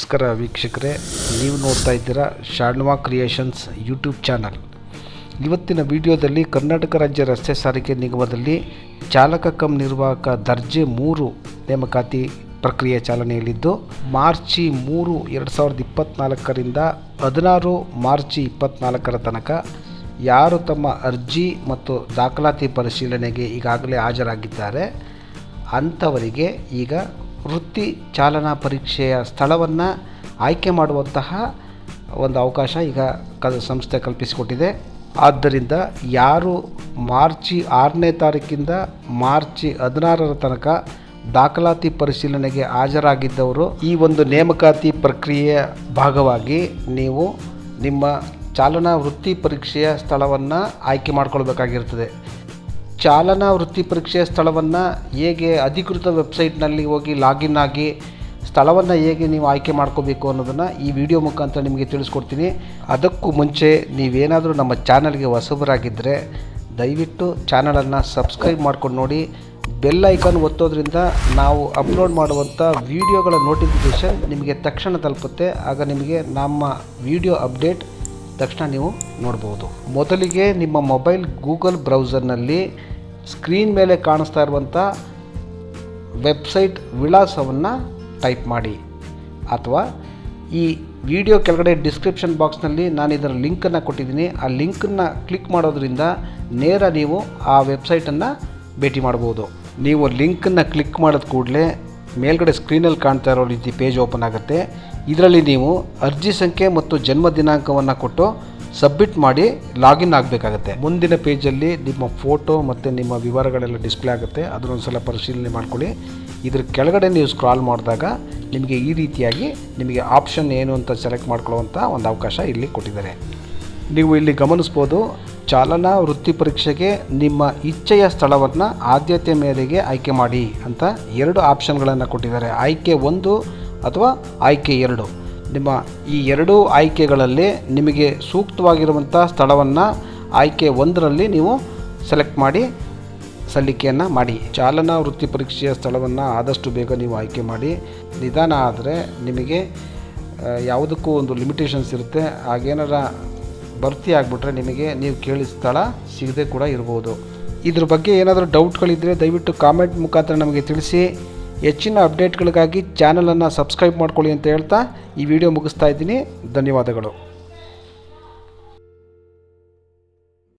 ನಮಸ್ಕಾರ ವೀಕ್ಷಕರೇ, ನೀವು ನೋಡ್ತಾ ಇದ್ದೀರಾ ಶಾಣ್ವಾ ಕ್ರಿಯೇಷನ್ಸ್ ಯೂಟ್ಯೂಬ್ ಚಾನಲ್. ಇವತ್ತಿನ ವಿಡಿಯೋದಲ್ಲಿ ಕರ್ನಾಟಕ ರಾಜ್ಯ ರಸ್ತೆ ಸಾರಿಗೆ ನಿಗಮದಲ್ಲಿ ಚಾಲಕ ಕಮ್ ನಿರ್ವಾಹಕ ದರ್ಜೆ ಮೂರು ನೇಮಕಾತಿ ಪ್ರಕ್ರಿಯೆ ಚಾಲನೆಯಲ್ಲಿದ್ದು, ಮಾರ್ಚಿ ಮೂರು ಎರಡು ಸಾವಿರದ ಇಪ್ಪತ್ತ್ನಾಲ್ಕರಿಂದ ಹದಿನಾರು ಮಾರ್ಚಿ ಇಪ್ಪತ್ತ್ನಾಲ್ಕರ ತನಕ ಯಾರು ತಮ್ಮ ಅರ್ಜಿ ಮತ್ತು ದಾಖಲಾತಿ ಪರಿಶೀಲನೆಗೆ ಈಗಾಗಲೇ ಹಾಜರಾಗಿದ್ದಾರೆ. ಅಂಥವರಿಗೆ ಈಗ ವೃತ್ತಿ ಚಾಲನಾ ಪರೀಕ್ಷೆಯ ಸ್ಥಳವನ್ನು ಆಯ್ಕೆ ಮಾಡುವಂತಹ ಒಂದು ಅವಕಾಶ ಈಗ ಕ ಸಂಸ್ಥೆ ಕಲ್ಪಿಸಿಕೊಟ್ಟಿದೆ. ಆದ್ದರಿಂದ ಯಾರು ಮಾರ್ಚಿ ಆರನೇ ತಾರೀಕಿಂದ ಮಾರ್ಚಿ ಹದಿನಾರರ ತನಕ ದಾಖಲಾತಿ ಪರಿಶೀಲನೆಗೆ ಹಾಜರಾಗಿದ್ದವರು, ಈ ಒಂದು ನೇಮಕಾತಿ ಪ್ರಕ್ರಿಯೆಯ ಭಾಗವಾಗಿ ನೀವು ನಿಮ್ಮ ಚಾಲನಾ ವೃತ್ತಿ ಪರೀಕ್ಷೆಯ ಸ್ಥಳವನ್ನು ಆಯ್ಕೆ ಮಾಡಿಕೊಳ್ಬೇಕಾಗಿರ್ತದೆ. ಚಾಲನಾ ವೃತ್ತಿ ಪರೀಕ್ಷೆಯ ಸ್ಥಳವನ್ನು ಹೇಗೆ ಅಧಿಕೃತ ವೆಬ್ಸೈಟ್ನಲ್ಲಿ ಹೋಗಿ ಲಾಗಿನ್ ಆಗಿ ಸ್ಥಳವನ್ನು ಹೇಗೆ ನೀವು ಆಯ್ಕೆ ಮಾಡ್ಕೋಬೇಕು ಅನ್ನೋದನ್ನು ಈ ವಿಡಿಯೋ ಮುಖಾಂತರ ನಿಮಗೆ ತಿಳಿಸ್ಕೊಡ್ತೀನಿ. ಅದಕ್ಕೂ ಮುಂಚೆ ನೀವೇನಾದರೂ ನಮ್ಮ ಚಾನಲ್ಗೆ ಹೊಸಬರಾಗಿದ್ದರೆ ದಯವಿಟ್ಟು ಚಾನಲನ್ನು ಸಬ್ಸ್ಕ್ರೈಬ್ ಮಾಡ್ಕೊಂಡು ನೋಡಿ. ಬೆಲ್ ಐಕಾನ್ ಒತ್ತೋದ್ರಿಂದ ನಾವು ಅಪ್ಲೋಡ್ ಮಾಡುವಂಥ ವಿಡಿಯೋಗಳ ನೋಟಿಫಿಕೇಷನ್ ನಿಮಗೆ ತಕ್ಷಣ ತಲುಪುತ್ತೆ. ಆಗ ನಿಮಗೆ ನಮ್ಮ ವಿಡಿಯೋ ಅಪ್ಡೇಟ್ ತಕ್ಷಣ ನೀವು ನೋಡ್ಬೋದು. ಮೊದಲಿಗೆ ನಿಮ್ಮ ಮೊಬೈಲ್ ಗೂಗಲ್ ಬ್ರೌಸರ್ನಲ್ಲಿ ಸ್ಕ್ರೀನ್ ಮೇಲೆ ಕಾಣಿಸ್ತಾ ಇರುವಂಥ ವೆಬ್ಸೈಟ್ ವಿಳಾಸವನ್ನು ಟೈಪ್ ಮಾಡಿ. ಅಥವಾ ಈ ವಿಡಿಯೋ ಕೆಳಗಡೆ ಡಿಸ್ಕ್ರಿಪ್ಷನ್ ಬಾಕ್ಸ್ನಲ್ಲಿ ನಾನು ಇದರ ಲಿಂಕನ್ನು ಕೊಟ್ಟಿದ್ದೀನಿ. ಆ ಲಿಂಕನ್ನು ಕ್ಲಿಕ್ ಮಾಡೋದ್ರಿಂದ ನೇರ ನೀವು ಆ ವೆಬ್ಸೈಟನ್ನು ಭೇಟಿ ಮಾಡ್ಬೋದು. ನೀವು ಲಿಂಕನ್ನು ಕ್ಲಿಕ್ ಮಾಡಿದ ಕೂಡಲೇ ಮೇಲ್ಗಡೆ ಸ್ಕ್ರೀನಲ್ಲಿ ಕಾಣ್ತಾ ಇರೋ ರೀತಿ ಪೇಜ್ ಓಪನ್ ಆಗುತ್ತೆ. ಇದರಲ್ಲಿ ನೀವು ಅರ್ಜಿ ಸಂಖ್ಯೆ ಮತ್ತು ಜನ್ಮ ದಿನಾಂಕವನ್ನು ಕೊಟ್ಟು ಸಬ್ಮಿಟ್ ಮಾಡಿ ಲಾಗಿನ್ ಆಗಬೇಕಾಗತ್ತೆ. ಮುಂದಿನ ಪೇಜಲ್ಲಿ ನಿಮ್ಮ ಫೋಟೋ ಮತ್ತು ನಿಮ್ಮ ವಿವರಗಳೆಲ್ಲ ಡಿಸ್ಪ್ಲೇ ಆಗುತ್ತೆ. ಅದನ್ನೊಂದು ಸಲ ಪರಿಶೀಲನೆ ಮಾಡ್ಕೊಳ್ಳಿ. ಇದ್ರ ಕೆಳಗಡೆ ನೀವು ಸ್ಕ್ರಾಲ್ ಮಾಡಿದಾಗ ನಿಮಗೆ ಈ ರೀತಿಯಾಗಿ ನಿಮಗೆ ಆಪ್ಷನ್ ಏನು ಅಂತ ಸೆಲೆಕ್ಟ್ ಮಾಡ್ಕೊಳ್ಳುವಂಥ ಒಂದು ಅವಕಾಶ ಇಲ್ಲಿ ಕೊಟ್ಟಿದ್ದಾರೆ. ನೀವು ಇಲ್ಲಿ ಗಮನಿಸ್ಬೋದು, ಚಾಲನಾ ವೃತ್ತಿ ಪರೀಕ್ಷೆಗೆ ನಿಮ್ಮ ಇಚ್ಛೆಯ ಸ್ಥಳವನ್ನು ಆದ್ಯತೆ ಮೇರೆಗೆ ಆಯ್ಕೆ ಮಾಡಿ ಅಂತ ಎರಡು ಆಪ್ಷನ್ಗಳನ್ನು ಕೊಟ್ಟಿದ್ದಾರೆ. ಆಯ್ಕೆ ಒಂದು ಅಥವಾ ಆಯ್ಕೆ ಎರಡು. ನಿಮ್ಮ ಈ ಎರಡೂ ಆಯ್ಕೆಗಳಲ್ಲಿ ನಿಮಗೆ ಸೂಕ್ತವಾಗಿರುವಂಥ ಸ್ಥಳವನ್ನು ಆಯ್ಕೆ ಒಂದರಲ್ಲಿ ನೀವು ಸೆಲೆಕ್ಟ್ ಮಾಡಿ, ಸಲ್ಲಿಕೆಯನ್ನು ಮಾಡಿ. ಚಾಲನಾ ವೃತ್ತಿ ಪರೀಕ್ಷೆಯ ಸ್ಥಳವನ್ನು ಆದಷ್ಟು ಬೇಗ ನೀವು ಆಯ್ಕೆ ಮಾಡಿ. ನಿಧಾನ ಆದರೆ ನಿಮಗೆ ಯಾವುದಕ್ಕೂ ಒಂದು ಲಿಮಿಟೇಷನ್ಸ್ ಇರುತ್ತೆ. ಹಾಗೇನಾರ ಭರ್ತಿ ಆಗಿಬಿಟ್ರೆ ನಿಮಗೆ ನೀವು ಕೇಳಿದ ಸ್ಥಳ ಸಿಗದೆ ಕೂಡ ಇರ್ಬೋದು. ಇದ್ರ ಬಗ್ಗೆ ಏನಾದರೂ ಡೌಟ್ಗಳಿದ್ದರೆ ದಯವಿಟ್ಟು ಕಾಮೆಂಟ್ ಮುಖಾಂತರ ನಮಗೆ ತಿಳಿಸಿ. ಹೆಚ್ಚಿನ ಅಪ್ಡೇಟ್ಗಳಿಗಾಗಿ ಚಾನಲನ್ನು ಸಬ್ಸ್ಕ್ರೈಬ್ ಮಾಡ್ಕೊಳ್ಳಿ ಅಂತ ಹೇಳ್ತಾ ಈ ವಿಡಿಯೋ ಮುಗಿಸ್ತಾ ಇದ್ದೀನಿ. ಧನ್ಯವಾದಗಳು.